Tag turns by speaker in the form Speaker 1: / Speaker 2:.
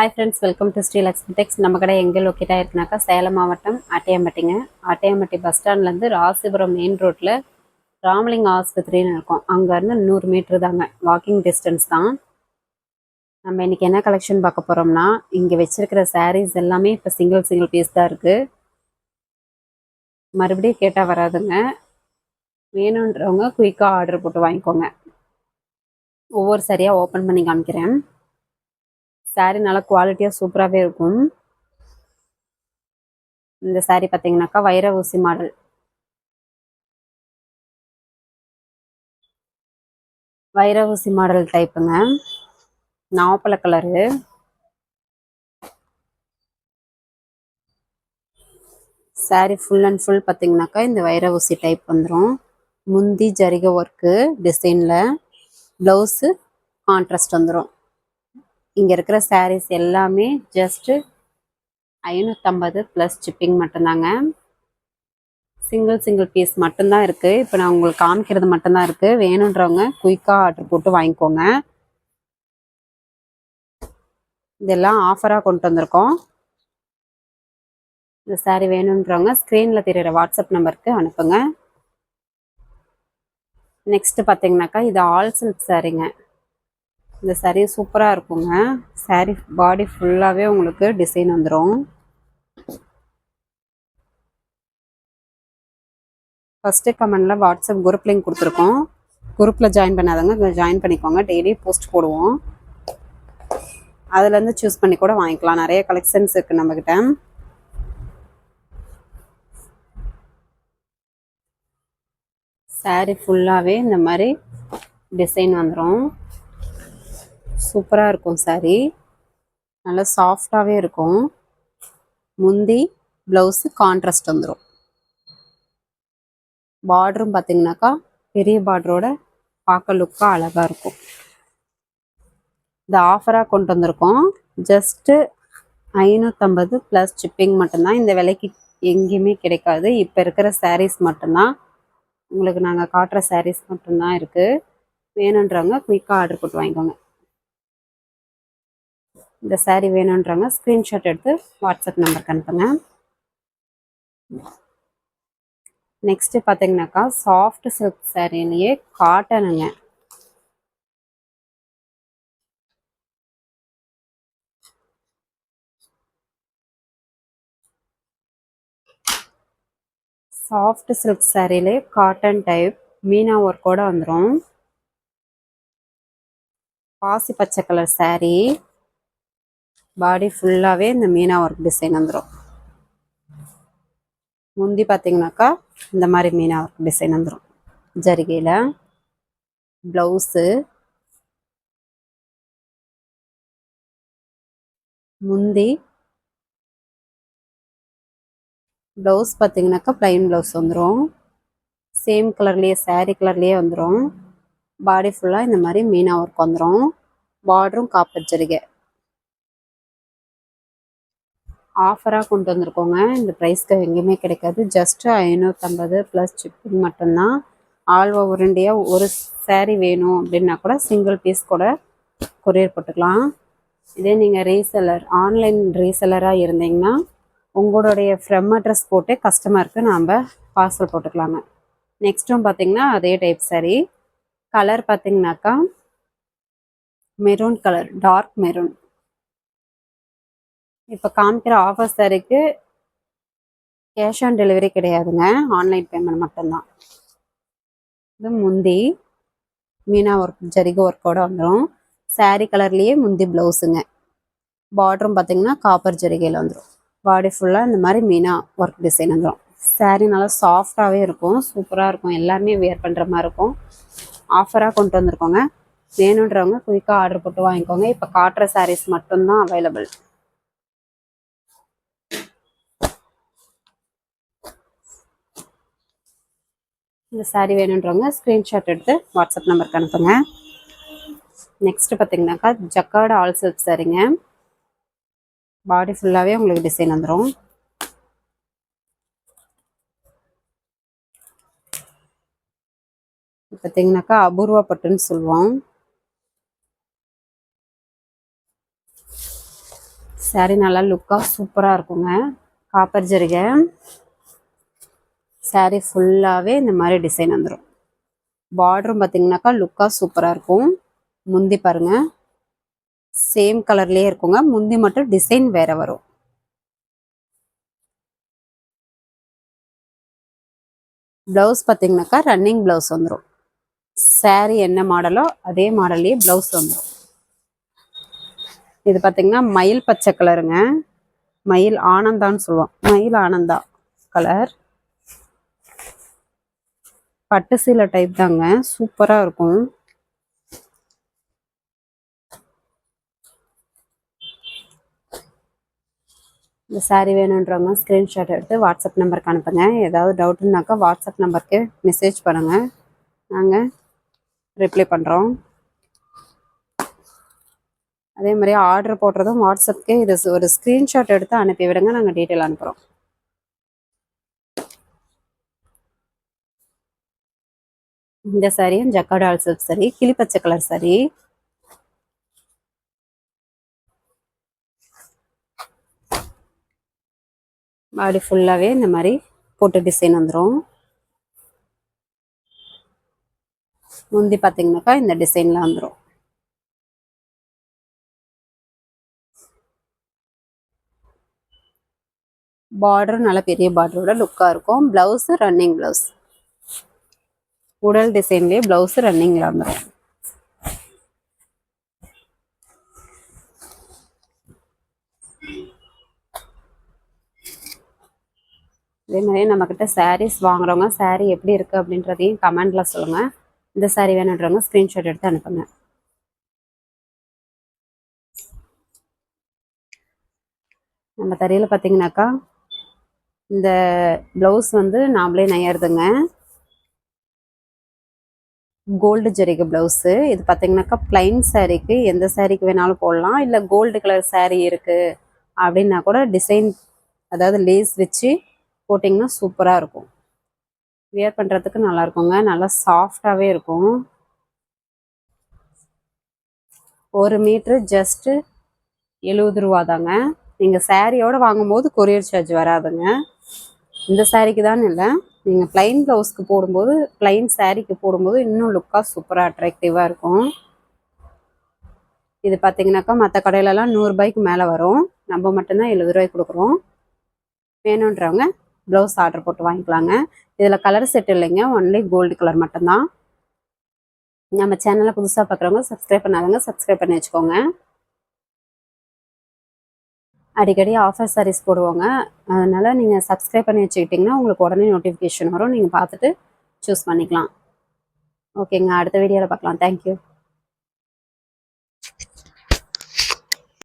Speaker 1: Hi friends welcome to Sri Lakshmi tex நம்ம கடை எங்கே லொக்கேட் ஆயிருக்குனாக்கா சேலம் மாவட்டம் ஆட்டையம்பட்டிங்க. ஆட்டையம்பட்டி பஸ் ஸ்டாண்ட்லேருந்து ராசிபுரம் மெயின் ரோட்டில் ராமலிங்க ஆஸ்பத்திரின்னு இருக்கும். அங்கேருந்து நூறு மீட்ரு தாங்க. வாக்கிங் டிஸ்டன்ஸ் தான். நம்ம இன்றைக்கி என்ன கலெக்ஷன் பார்க்க போகிறோம்னா இங்கே வச்சுருக்கிற சாரீஸ் எல்லாமே இப்போ சிங்கிள் சிங்கிள் பீஸ் தான் இருக்குது மறுபடியும் கேட்டால் வராதுங்க. வேணுன்றவங்க குயிக்காக ஆர்டர் போட்டு வாங்கிக்கோங்க. ஒவ்வொரு சரியாக ஓப்பன் பண்ணி காமிக்கிறேன். சாரீ நல்லா குவாலிட்டியாக சூப்பராகவே இருக்கும். இந்த சாரீ பார்த்தீங்கன்னாக்கா வைர ஊசி மாடல். வைர ஊசி மாடல் டைப்புங்க நாவப்பழ colour saree full and full பார்த்தீங்கன்னாக்கா இந்த வைர ஊசி டைப் வந்துடும் முந்தி ஜரிகை ஒர்க்கு டிசைனில் ப்ளவுஸு கான்ட்ராஸ்ட் வந்துடும் இங்கே இருக்கிற சாரீஸ் எல்லாமே ஜஸ்ட்டு ஐநூற்றம்பது ப்ளஸ் ஷிப்பிங் மட்டும்தாங்க. சிங்கிள் சிங்கிள் பீஸ் மட்டும்தான் இருக்குது இப்போ நான் உங்களுக்கு காமிக்கிறது மட்டும்தான் இருக்குது வேணுன்றவங்க குயிக்காக ஆர்டர் போட்டு வாங்கிக்கோங்க. இதெல்லாம் ஆஃபராக கொண்டு வந்திருக்கோம். இந்த சாரீ வேணுன்றவங்க ஸ்க்ரீனில் தெரியிற வாட்ஸ்அப் நம்பருக்கு அனுப்புங்க. நெக்ஸ்ட்டு பார்த்தீங்கன்னாக்கா இது ஆல் சில்க் சாரீங்க இந்த சாரீ சூப்பராக இருக்குங்க. சாரீ பாடி ஃபுல்லாகவே உங்களுக்கு டிசைன் வந்துடும் ஃபஸ்ட்டு கமெண்டில் வாட்ஸ்அப் குரூப் லிங்க் கொடுத்துருக்கோம். குரூப்பில் ஜாயின் பண்ணாதவங்க ஜாயின் பண்ணிக்கோங்க. டெய்லி போஸ்ட் போடுவோம். அதுலேருந்து சூஸ் பண்ணி கூட வாங்கிக்கலாம். நிறைய கலெக்ஷன்ஸ் இருக்குது நம்மக்கிட்ட சாரீ ஃபுல்லாகவே இந்த மாதிரி டிசைன் வந்துடும் சூப்பராக இருக்கும் saree. நல்லா சாஃப்டாகவே இருக்கும். முந்தி ப்ளவுஸு கான்ட்ராஸ்ட் வந்துடும் பார்டரும் பார்த்தீங்கன்னாக்கா பெரிய பார்டரோட பார்க்க லுக்காக அழகாக இருக்கும். இது ஆஃபராக கொண்டு வந்திருக்கோம். ஜஸ்ட்டு ஐநூற்றம்பது ப்ளஸ் ஷிப்பிங் மட்டும்தான். இந்த விலைக்கு எங்கேயுமே கிடைக்காது. இப்போ இருக்கிற சாரீஸ் மட்டும்தான். உங்களுக்கு நாங்கள் காட்டுற சாரீஸ் மட்டும்தான் இருக்குது வேணுன்றவங்க குயிக்காக ஆர்டர் போட்டு வாங்கிக்கோங்க. இந்த சேரீ வேணுன்றவங்க ஸ்க்ரீன்ஷாட் எடுத்து வாட்ஸ்அப் நம்பருக்கு அனுப்புங்க. நெக்ஸ்ட்டு பார்த்தீங்கன்னாக்கா சாஃப்ட் சில்க் சாரீலையே காட்டனுங்க சாஃப்ட் சில்க் சாரீலே காட்டன் டைப் மீனா ஒர்க்கோட வந்துடும் பாசி பச்சை கலர் சாரீ பாடி ஃபுல்லாகவே இந்த மீனா ஒர்க் டிசைன் வந்துடும் முந்தி பார்த்தீங்கன்னாக்கா இந்த மாதிரி மீனா ஒர்க் டிசைன் வந்துடும் ஜரிகையில் ப்ளவுஸு முந்தி ப்ளவுஸ் பார்த்தீங்கன்னாக்கா ப்ளைன் ப்ளவுஸ் வந்துடும் சேம் கலர்லேயே சேரீ கலர்லேயே வந்துடும் பாடி ஃபுல்லாக இந்த மாதிரி மீனா ஒர்க் வந்துடும் பார்டரும் காப்பர் ஜரிகை. ஆஃபராக கொண்டு வந்திருக்கோங்க. இந்த ப்ரைஸ்க்கு எங்கேயுமே கிடைக்காது. ஜஸ்ட்டு ஐநூற்றம்பது ப்ளஸ் சிப்பிங் மட்டும்தான். ஆல் உருண்டையாக ஒரு சேரீ வேணும் அப்படின்னா கூட சிங்கிள் பீஸ் கூட கொரியர் போட்டுக்கலாம். இதே நீங்கள் ரீசெல்லர் ஆன்லைன் ரீசெல்லராக இருந்தீங்கன்னா உங்களுடைய ஃப்ரம் அட்ரஸ் போட்டு கஸ்டமருக்கு நாம் பார்சல் போட்டுக்கலாங்க. நெக்ஸ்ட்டும் பார்த்தீங்கன்னா அதே டைப் சாரீ கலர் பார்த்திங்கனாக்கா மெரூன் கலர் டார்க் மெரூன் இப்போ காமிக்கிற ஆஃபர் சாரிக்கு கேஷ் ஆன் டெலிவரி கிடையாதுங்க. ஆன்லைன் பேமெண்ட் மட்டும்தான். இது முந்தி மீனா ஒர்க் ஜரிகை ஒர்க்கோட வந்துடும் saree கலர்லேயே முந்தி ப்ளவுஸுங்க பார்டரும் பார்த்தீங்கன்னா காப்பர் ஜரிகையில் வந்துடும் பாடி ஃபுல்லாக இந்த மாதிரி மீனா ஒர்க் டிசைன் வந்துடும் saree நல்லா சாஃப்டாகவே இருக்கும். சூப்பராக இருக்கும். எல்லாருமே வியர் பண்ணுற மாதிரி இருக்கும். ஆஃபராக கொண்டு வந்திருக்கோங்க. வேணுன்றவங்க குயிக்காக ஆர்டர் போட்டு வாங்கிக்கோங்க. இப்போ காட்டுற சாரீஸ் மட்டும்தான் அவைலபிள் இந்த சாரீ வேணுன்றவங்க ஸ்க்ரீன்ஷாட் எடுத்து வாட்ஸ்அப் நம்பருக்கு அனுப்புங்க. நெக்ஸ்ட் பார்த்தீங்கன்னாக்கா ஜக்கார்டு ஆல் சில்க் சாரீங்க பாடி ஃபுல்லாகவே உங்களுக்கு டிசைன் வந்துடும் பார்த்தீங்கன்னாக்கா அபூர்வா பட்டுன்னு சொல்லுவோம். Saree நல்லா லுக்காக சூப்பராக இருக்குங்க. காப்பர் ஜரிகை சாரீ ஃபுல்லாகவே இந்த மாதிரி டிசைன் வந்துடும் பார்டரும் பார்த்தீங்கன்னாக்கா லுக்காக சூப்பராக இருக்கும். முந்தி பாருங்க. சேம் கலர்லேயே இருக்குங்க. முந்தி மட்டும் டிசைன் வேறு வரும். ப்ளவுஸ் பார்த்தீங்கன்னாக்கா ரன்னிங் ப்ளவுஸ் வந்துடும் சாரீ என்ன மாடலோ அதே மாடல்லையே ப்ளவுஸ் வந்துடும் இது பார்த்தீங்கன்னா மயில் பச்சை கலருங்க மயில் ஆனந்தான்னு சொல்லுவோம் மயில் ஆனந்தா கலர் பட்டு சீலை டைப் தாங்க. சூப்பராக இருக்கும். இந்த சாரீ வேணுன்றவங்க ஸ்க்ரீன்ஷாட் எடுத்து வாட்ஸ்அப் நம்பருக்கு அனுப்புங்க. ஏதாவது டவுட்னாக்கா வாட்ஸ்அப் நம்பருக்கு மெசேஜ் பண்ணுங்கள் நாங்கள் ரிப்ளை பண்ணுறோம் அதே மாதிரி ஆர்டர் போடுறதும் வாட்ஸ்அப்க்கே இது ஒரு ஸ்க்ரீன்ஷாட் எடுத்து அனுப்பி விடுங்க நாங்கள் டீட்டெயில் அனுப்புகிறோம் இந்த சாரியும் ஜக்காடால் சில்க் சாரி கிளிப்பச்சை கலர் சாரி பாடி ஃபுல்லாகவே இந்த மாதிரி போட்டு டிசைன் வந்துடும் முந்தி பார்த்தீங்கன்னாக்கா இந்த டிசைனில் வந்துடும் பார்டர் நல்லா பெரிய பார்டரோட லுக்காக இருக்கும். ப்ளவுஸு ரன்னிங் ப்ளவுஸ் உடல் டிசைன்லேயே ப்ளவுஸ் ரன்னிங்கில் வந்துடும் இதே மாதிரி நம்மக்கிட்ட சாரீஸ் வாங்குறவங்க saree எப்படி இருக்குது அப்படின்றதையும் கமெண்டில் சொல்லுங்கள் இந்த சாரீ வேணுன்றவங்க ஸ்க்ரீன்ஷாட் எடுத்து அனுப்புங்க. நம்ம தரையில் பார்த்தீங்கன்னாக்கா இந்த ப்ளவுஸ் வந்து நாமளே நெய்யறதுங்க கோல்டு ஜரிகை ப்ளவுஸு. இது பார்த்தீங்கன்னாக்கா பிளைன் சாரீக்கு எந்த சாரீக்கு வேணாலும் போடலாம். இல்லை கோல்டு கலர் சாரீ இருக்குது அப்படின்னா கூட டிசைன் அதாவது லேஸ் வச்சு போட்டிங்கன்னா சூப்பராக இருக்கும். வியர் பண்ணுறதுக்கு நல்லா இருக்குங்க. நல்லா சாஃப்டாகவே இருக்கும். ஒரு மீட்ரு ஜஸ்ட்டு எழுபது ரூபா தாங்க. நீங்கள் சாரியோடு வாங்கும்போது கொரியர் சார்ஜ் வராதுங்க. இந்த சாரீக்கு தான் இல்லை. நீங்கள் ப்ளைன் ப்ளவுஸ்க்கு போடும்போது ப்ளைன் சாரீக்கு போடும்போது இன்னும் லுக்காக சூப்பராக அட்ராக்டிவாக இருக்கும். இது பார்த்தீங்கன்னாக்கா மற்ற கடையிலலாம் நூறுரூபாய்க்கு மேலே வரும். நம்ம மட்டும்தான் எழுபது ரூபாய்க்கு கொடுக்குறோம். வேணுன்றவங்க ப்ளவுஸ் ஆர்டர் போட்டு வாங்கிக்கலாங்க. இதில் கலர் செட் இல்லைங்க ஒன்லி கோல்டு கலர் மட்டும்தான். நம்ம சேனலை புதுசாக பார்க்குறவங்க சப்ஸ்கிரைப் பண்ணாதவங்க சப்ஸ்கிரைப் பண்ணி வச்சுக்கோங்க. அடிக்கடி ஆஃபர் சாரீஸ் போடுவாங்க. அதனால் நீங்கள் சப்ஸ்கிரைப் பண்ணி வச்சுக்கிட்டிங்கன்னா உங்களுக்கு உடனே நோட்டிஃபிகேஷன் வரும். நீங்கள் பார்த்துட்டு சூஸ் பண்ணிக்கலாம். ஓகேங்க அடுத்த வீடியோவில் பார்க்கலாம். தேங்க்யூ